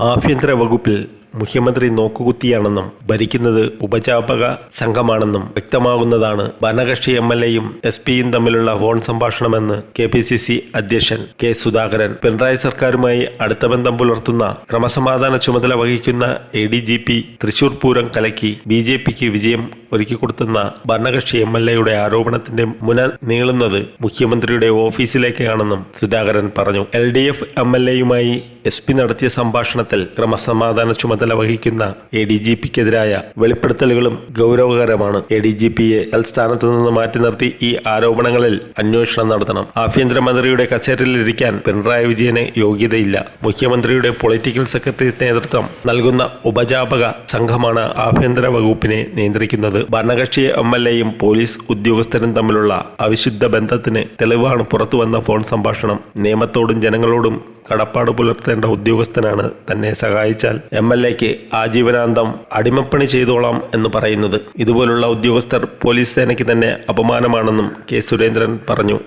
ആഭ്യന്തര വകുപ്പിൽ മുഖ്യമന്ത്രി നോക്കുകുത്തിയാണെന്നും ഭരിക്കുന്നത് ഉപജാപക സംഘമാണെന്നും വ്യക്തമാകുന്നതാണ് ഭരണകക്ഷി എം എൽ എയും എസ് പിയും തമ്മിലുള്ള ഫോൺ സംഭാഷണമെന്ന് കെ പി സി സി അധ്യക്ഷൻ കെ സുധാകരൻ. പിണറായി സർക്കാരുമായി അടുത്ത ബന്ധം പുലർത്തുന്ന ക്രമസമാധാന ചുമതല വഹിക്കുന്ന A D G P Thrissur Pooram കലക്കി ബി ജെ പിക്ക് വിജയം ഒരുക്കിക്കൊടുത്തുന്ന ഭരണകക്ഷി എം എൽ എയുടെ ആരോപണത്തിന്റെ മുന നീളുന്നത് മുഖ്യമന്ത്രിയുടെ ഓഫീസിലേക്കാണെന്നും സുധാകരൻ പറഞ്ഞു. L D F M L എയുമായി എസ് പി നടത്തിയ സംഭാഷണത്തിൽ ക്രമസമാധാന ചുമതല വഹിക്കുന്ന എ ഡി ജി പിക്കെതിരായ വെളിപ്പെടുത്തലുകളും ഗൗരവകരമാണ്. എ ഡി ജി പിയെ തൽസ്ഥാനത്ത് നിന്ന് മാറ്റി നിർത്തി ഈ ആരോപണങ്ങളിൽ അന്വേഷണം നടത്തണം. ആഭ്യന്തരമന്ത്രിയുടെ കസേരയിലിരിക്കാൻ പിണറായി വിജയന് യോഗ്യതയില്ല. മുഖ്യമന്ത്രിയുടെ പൊളിറ്റിക്കൽ സെക്രട്ടറി നേതൃത്വം നൽകുന്ന ഉപജാപക സംഘമാണ് ആഭ്യന്തര വകുപ്പിനെ നിയന്ത്രിക്കുന്നത്. ഭരണകക്ഷി എം എൽ എയും പോലീസ് ഉദ്യോഗസ്ഥരും തമ്മിലുള്ള അവിശുദ്ധ ബന്ധത്തിന് തെളിവാണ് പുറത്തുവന്ന ഫോൺ സംഭാഷണം. നിയമത്തോടും ജനങ്ങളോടും കടപ്പാട് പുലർത്തേണ്ട ഉദ്യോഗസ്ഥനാണ് തന്നെ സഹായിച്ചാൽ എം എൽ എക്ക് ആജീവനാന്തം അടിമപ്പണി ചെയ്തോളാം എന്ന് പറയുന്നത്. ഇതുപോലുള്ള ഉദ്യോഗസ്ഥർ പോലീസ് സേനയ്ക്ക് തന്നെ അപമാനമാണെന്നും കെ സുരേന്ദ്രൻ പറഞ്ഞു.